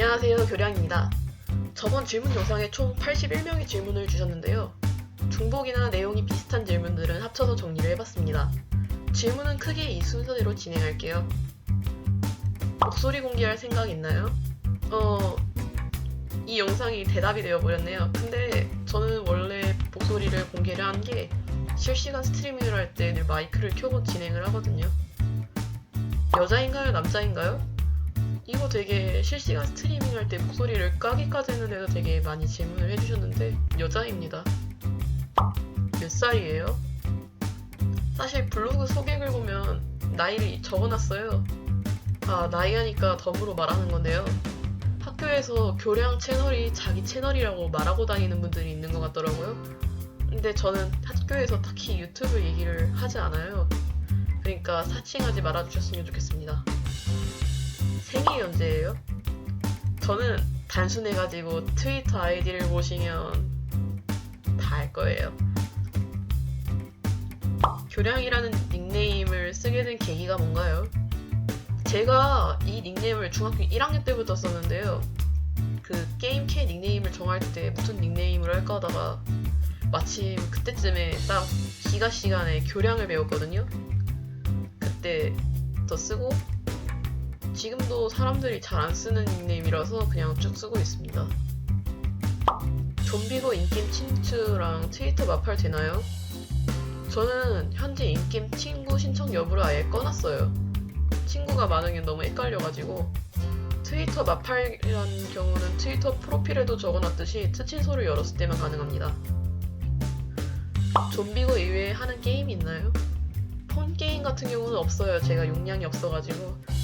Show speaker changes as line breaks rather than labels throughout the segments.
안녕하세요 교량입니다. 저번 질문 영상에 총 81명의 질문을 주셨는데요. 중복이나 내용이 비슷한 질문들은 합쳐서 정리를 해봤습니다. 질문은 크게 이 순서대로 진행할게요. 목소리 공개할 생각 있나요? 어, 이 영상이 대답이 되어버렸네요. 근데 저는 원래 목소리를 공개를 한 게 실시간 스트리밍을 할 때 늘 마이크를 켜고 진행을 하거든요. 여자인가요? 남자인가요? 이거 되게 실시간 스트리밍 할 때 목소리를 까기까지 했는 데도 되게 많이 질문을 해주셨는데 여자입니다. 몇 살이에요? 사실 블로그 소개글 보면 나이를 적어놨어요. 아 나이 하니까 덤으로 말하는 건데요. 학교에서 교량 채널이 자기 채널이라고 말하고 다니는 분들이 있는 것 같더라고요. 근데 저는 학교에서 딱히 유튜브 얘기를 하지 않아요. 그러니까 사칭하지 말아주셨으면 좋겠습니다. 생일이 언제예요? 저는 단순해가지고 트위터 아이디를 보시면 다 알 거예요. 교량이라는 닉네임을 쓰게 된 계기가 뭔가요? 제가 이 닉네임을 중학교 1학년 때부터 썼는데요. 그 게임 캐 닉네임을 정할 때 무슨 닉네임을 할까 하다가 마침 그때쯤에 딱 기가 시간에 교량을 배웠거든요. 그때부터 쓰고 지금도 사람들이 잘 안 쓰는 닉네임이라서 그냥 쭉 쓰고 있습니다. 좀비고 인김 친추랑 트위터 마팔 되나요? 저는 현재 인김 친구 신청 여부를 아예 꺼놨어요. 친구가 많으면 너무 헷갈려가지고 트위터 마팔이라는 경우는 트위터 프로필에도 적어놨듯이 트친소를 열었을 때만 가능합니다. 좀비고 이외에 하는 게임이 있나요? 폰 게임 같은 경우는 없어요. 제가 용량이 없어가지고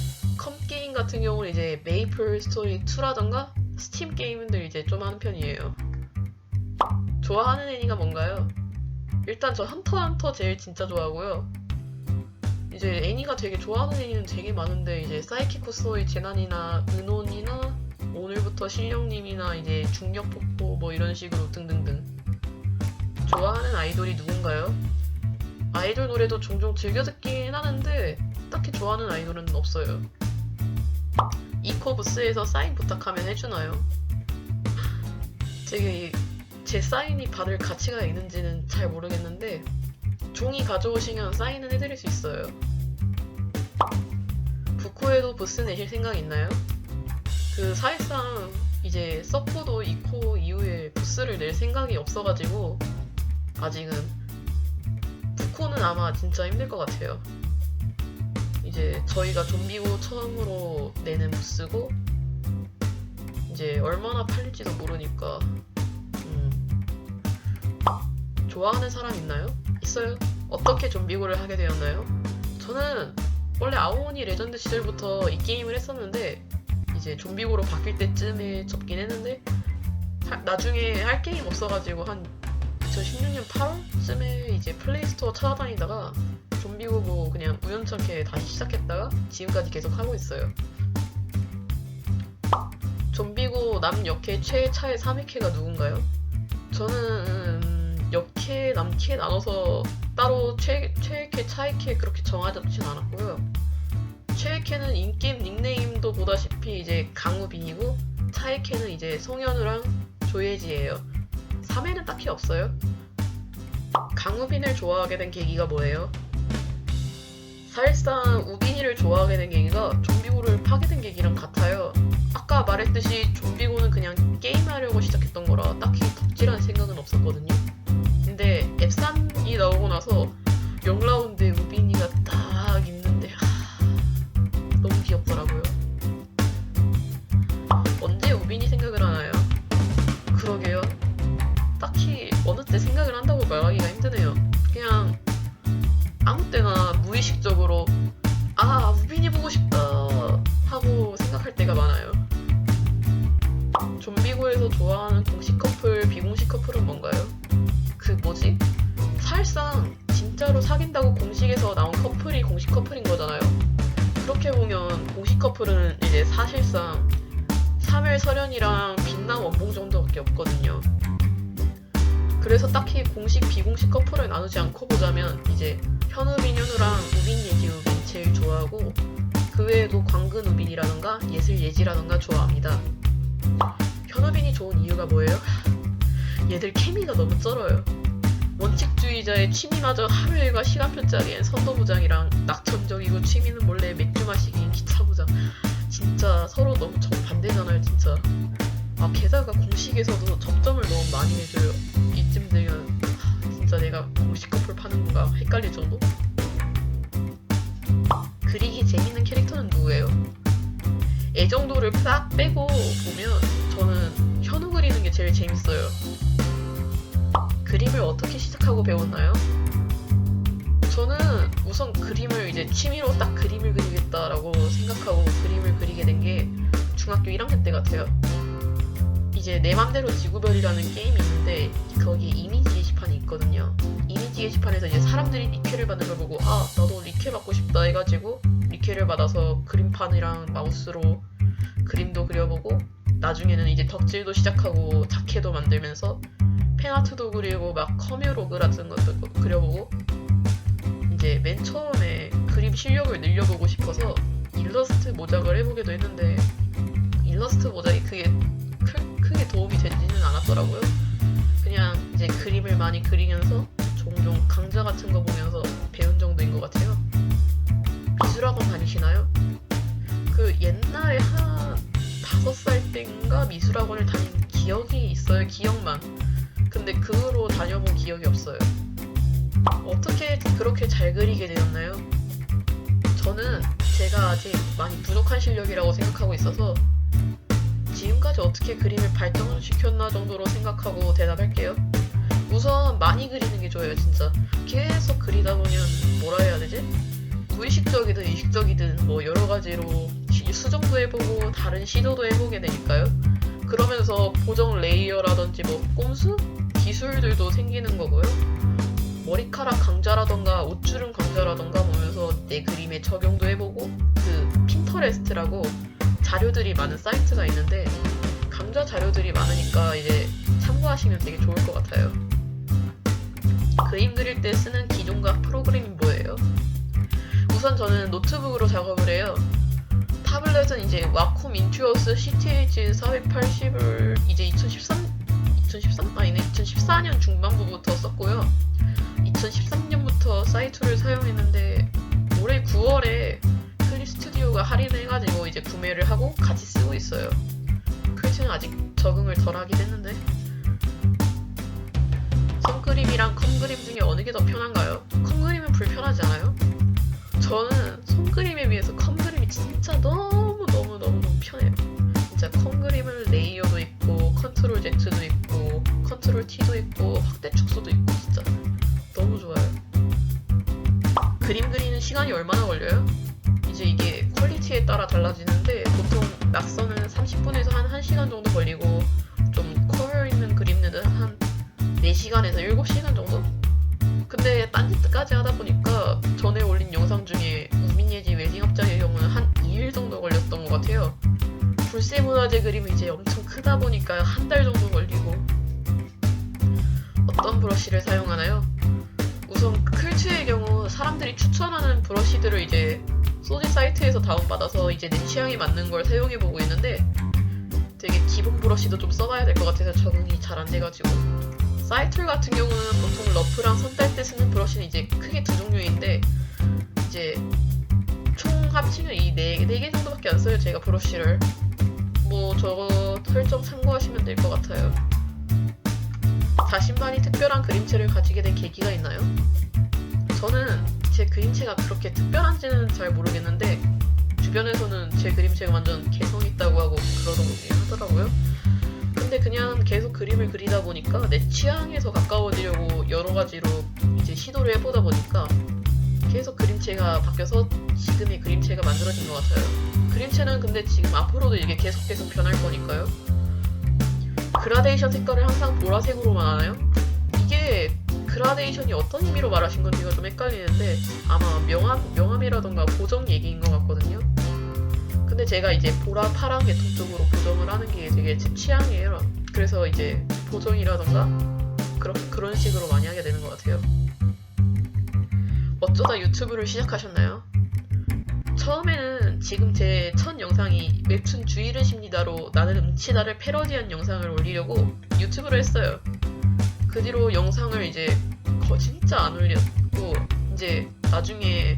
같은 경우는 이제 메이플 스토리 2라던가 스팀 게임들 이제 좀 하는 편이에요. 좋아하는 애니가 뭔가요? 일단 저 헌터 헌터 제일 진짜 좋아하고요. 이제 애니가 되게 좋아하는 애니는 되게 많은데 이제 사이키쿠소의 재난이나 은혼이나 오늘부터 실령님이나 이제 중력 폭포 뭐 이런 식으로 등등등. 좋아하는 아이돌이 누군가요? 아이돌 노래도 종종 즐겨 듣긴 하는데 딱히 좋아하는 아이돌은 없어요. 이코 부스에서 사인 부탁하면 해주나요? 되게 이- 제 사인이 받을 가치가 있는지는 잘 모르겠는데 종이 가져오시면 사인은 해드릴 수 있어요. 부코에도 부스 내실 생각 있나요? 그 사실상 이제 서포도 이코 이후에 부스를 낼 생각이 없어가지고 아직은 부코는 아마 진짜 힘들 것 같아요. 이제 저희가 좀비고 처음으로 내는 부스고 이제 얼마나 팔릴지도 모르니까 음. 좋아하는 사람 있나요? 있어요. 어떻게 좀비고를 하게 되었나요? 저는 원래 아오니 레전드 시절부터 이 게임을 했었는데 이제 좀비고로 바뀔 때쯤에 접긴 했는데 하- 나중에 할 게임 없어가지고 한 2016년 8월쯤에 이제 플레이스토어 찾아다니다가 좀비고 뭐 그냥 우연찮게 다시 시작했다가 지금까지 계속 하고 있어요. 좀비고 남 역캐 최차의 3위캐가 누군가요? 저는 음, 역캐 남캐 나눠서 따로 최, 최애캐 차애캐 그렇게 정하진 않았고요. 최애캐는 인게임 닉네임도 보다시피 이제 강우빈이고 차애캐는 이제 송현우랑 조예지예요. 3회는 딱히 없어요. 강우빈을 좋아하게 된 계기가 뭐예요? 사실상 우빈이를 좋아하게 된 계기가 좀비고를 파게 된 계기랑 같아요. 아까 말했듯이 좀 아무 때나 무의식적으로 아 우빈이 보고 싶다 하고 생각할 때가 많아요. 좀비고에서 좋아하는 공식 커플, 비공식 커플은 뭔가요? 그 뭐지? 사실상 진짜로 사귄다고 공식에서 나온 커플이 공식 커플인 거잖아요. 그렇게 보면 공식 커플은 이제 사실상 3일 설현이랑 빛남 원봉 정도밖에 없거든요. 그래서 딱히 공식 비공식 커플을 나누지 않고 보자면 이제 현우빈 현우랑 우빈 예지 우빈 제일 좋아하고 그 외에도 광근 우빈이라던가 예슬 예지라던가 좋아합니다. 현우빈이 좋은 이유가 뭐예요? 얘들 케미가 너무 쩔어요. 원칙주의자의 취미마저 하루 일과 시간표 짜기엔 선도부장이랑 낙천적이고 취미는 몰래 맥주 마시기인 기차부장. 진짜 서로 너무 정반대잖아요, 진짜. 아, 게다가 공식에서도 접점을 너무 많이 해줘요. 어떻게 시작하고 배웠나요? 저는 우선 그림을 이제 취미로 딱 그림을 그리겠다라고 생각하고 그림을 그리게 된 게 중학교 1학년 때 같아요. 이제 내 맘대로 지구별이라는 게임이 있는데 거기 이미지 게시판이 있거든요. 이미지 게시판에서 이제 사람들이 리퀘를 받는 걸 보고 아 나도 리퀘 받고 싶다 해가지고 리퀘를 받아서 그림판이랑 마우스로 그림도 그려보고 나중에는 이제 덕질도 시작하고 자켓도 만들면서 팬아트도 그리고 막 커뮤로그 같은 것도 그려보고 이제 맨 처음에 그림 실력을 늘려보고 싶어서 일러스트 모작을 해보기도 했는데 일러스트 모작이 크게 크, 크게 도움이 되지는 않았더라고요. 그냥 이제 그림을 많이 그리면서 종종 강좌 같은 거 보면서 배운 정도인 것 같아요. 미술학원 다니시나요? 그 옛날에 한 다섯 살 때인가 미술학원을 다닌 기억이 있어요. 기억만. 근데 그 후로 다녀본 기억이 없어요. 어떻게 그렇게 잘 그리게 되었나요? 저는 제가 아직 많이 부족한 실력이라고 생각하고 있어서 지금까지 어떻게 그림을 발전시켰나 정도로 생각하고 대답할게요. 우선 많이 그리는 게 좋아요, 진짜. 계속 그리다 보면 뭐라 해야 되지? 무의식적이든 의식적이든 뭐 여러 가지로 시- 수정도 해보고 다른 시도도 해보게 되니까요. 그러면서 보정 레이어라든지 뭐 꼼수? 기술들도 생기는 거고요. 머리카락 강좌라던가 옷주름 강좌라던가 보면서 내 그림에 적용도 해보고 그 핀터레스트라고 자료들이 많은 사이트가 있는데 강좌 자료들이 많으니까 이제 참고하시면 되게 좋을 것 같아요. 그림 그릴 때 쓰는 기존과 프로그램이 뭐예요? 우선 저는 노트북으로 작업을 해요. 타블렛은 이제 와콤 인투어스 CTH 480을 이제 2013 2013 아니네 2014년 중반부부터 썼고요. 2013년부터 사이트를 사용했는데 올해 9월에 클립 스튜디오가 할인을 해가지고 이제 구매를 하고 같이 쓰고 있어요. 클트는 아직 적응을 덜 하긴 했는데 손그림이랑 컴그림 중에 어느 게 더 편한가요? 컴그림은 불편하지 않아요? 저는 손그림에 비해서 컴그림이 진짜 너무 너무 너무 너무 편해요. 진짜 컴 그림이 이제 엄청 크다 보니까 한 달 정도 걸리고 어떤 브러쉬를 사용하나요? 우선 클트의 경우 사람들이 추천하는 브러쉬들을 이제 소지 사이트에서 다운받아서 이제 내 취향에 맞는 걸 사용해보고 있는데 되게 기본 브러쉬도 좀 써봐야 될 것 같아서 적응이 잘 안 돼가지고 사이툴 같은 경우는 보통 러프랑 선딸 때 쓰는 브러쉬는 이제 크게 두 종류인데 이제 총 합치면 이 네 개 정도밖에 안 써요 제가 브러쉬를 뭐 저거 설정 참고하시면 될 것 같아요 자신만이 특별한 그림체를 가지게 된 계기가 있나요? 저는 제 그림체가 그렇게 특별한지는 잘 모르겠는데 주변에서는 제 그림체가 완전 개성 있다고 하고 그러던 하더라고요. 근데 그냥 계속 그림을 그리다 보니까 내 취향에 서 가까워지려고 여러 가지로 이제 시도를 해보다 보니까 계속 그림체가 바뀌어서 지금의 그림체가 만들어진 것 같아요. 그림체는 근데 지금 앞으로도 이게 계속 계속 변할 거니까요. 그라데이션 색깔을 항상 보라색으로만 하나요? 이게 그라데이션이 어떤 의미로 말하신 건지가 좀 헷갈리는데 아마 명암, 명암이라던가 보정 얘기인 것 같거든요. 근데 제가 이제 보라, 파랑 계통 쪽으로 보정을 하는 게 되게 제 취향이에요. 그래서 이제 보정이라던가 그런, 그런 식으로 많이 하게 되는 것 같아요. 어쩌다 유튜브를 시작하셨나요? 처음에는 지금 제 첫 영상이 웹툰 주의르십니다로 나는 음치다를 패러디한 영상을 올리려고 유튜브로 했어요. 그 뒤로 영상을 이제 거 진짜 안 올렸고 이제 나중에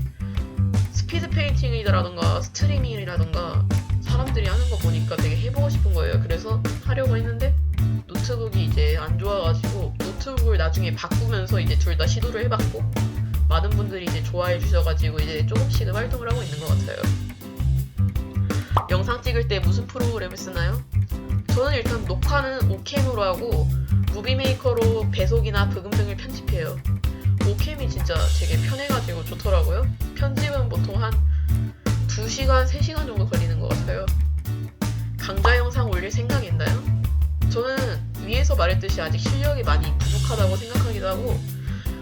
스피드 페인팅이라던가 스트리밍이라던가 사람들이 하는 거 보니까 되게 해보고 싶은 거예요. 그래서 하려고 했는데 노트북이 이제 안 좋아가지고 노트북을 나중에 바꾸면서 이제 둘 다 시도를 해봤고 많은 분들이 이제 좋아해 주셔가지고 이제 조금씩은 활동을 하고 있는 것 같아요. 영상 찍을 때 무슨 프로그램을 쓰나요? 저는 일단 녹화는 오캠으로 하고 무비메이커로 배속이나 부금 등을 편집해요. 오캠이 진짜 되게 편해가지고 좋더라고요. 편집은 보통 한 2시간, 3시간 정도 걸리는 것 같아요. 강좌 영상 올릴 생각이 있나요? 저는 위에서 말했듯이 아직 실력이 많이 부족하다고 생각하기도 하고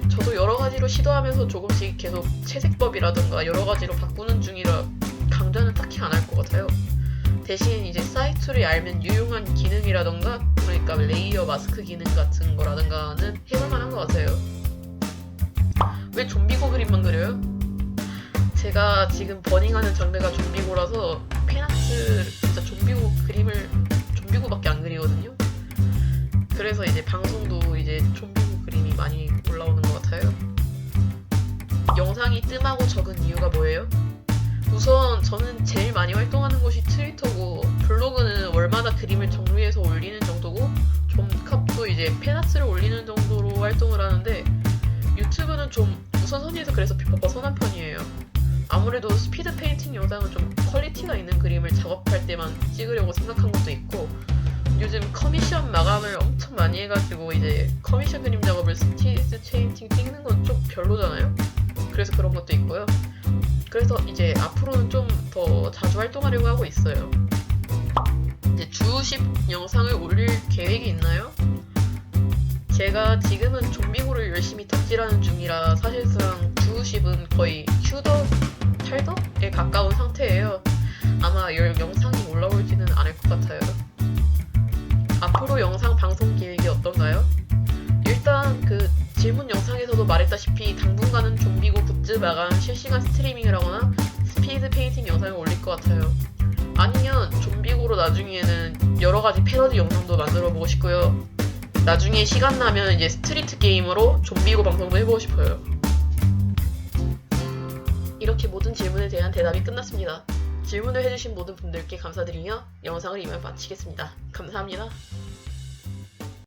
저도 여러 가지로 시도하면서 조금씩 계속 채색법이라든가 여러 가지로 바꾸는 중이라 강좌는 딱히 안 할 것 같아요. 대신 이제 사이트를 알면 유용한 기능이라던가 그러니까 레이어 마스크 기능 같은 거라든가는 해볼 만한 것 같아요. 왜 좀비고 그림만 그려요? 제가 지금 버닝하는 장르가 좀비고라서 페나스 진짜 좀비고 그림을 좀비고밖에 안 그리거든요. 그래서 이제 방송도 이제 좀비고 그림이 많이 뜸하고 적은 이유가 뭐예요? 우선 저는 제일 많이 활동하는 곳이 트위터고 블로그는 월마다 그림을 정리해서 올리는 정도고 좀캅도 이제 페나스를 올리는 정도로 활동을 하는데 유튜브는 좀 우선순위에서 그래서 벗어난 편이에요. 아무래도 스피드 페인팅 영상은 좀 퀄리티가 있는 그림을 작업할 때만 찍으려고 생각한 것도 있고 요즘 커미션 마감을 엄청 많이 해가지고 이제 커미션 그림 작업을 스피드 페인팅 찍는 건 좀 별로잖아요. 그래서 그런 것도 있고요. 그래서 이제 앞으로는 좀 더 자주 활동하려고 하고 있어요. 이제 주 10 영상을 올릴 계획이 있나요? 제가 지금은 좀비고를 열심히 덕질하는 중이라 사실상 주 10은 거의 휴덕, 탈덕에 가까운 상태예요. 아마 열 영상이 올라올지는 않을 것 같아요. 앞으로 영상 방송 계획이 어떤가요? 질문 영상에서도 말했다시피 당분간은 좀비고 굿즈 마감 실시간 스트리밍을 하거나 스피드 페인팅 영상을 올릴 것 같아요. 아니면 좀비고로 나중에는 여러 가지 패러디 영상도 만들어 보고 싶고요. 나중에 시간 나면 이제 스트리트 게임으로 좀비고 방송도 해보고 싶어요. 이렇게 모든 질문에 대한 대답이 끝났습니다. 질문을 해주신 모든 분들께 감사드리며 영상을 이만 마치겠습니다. 감사합니다.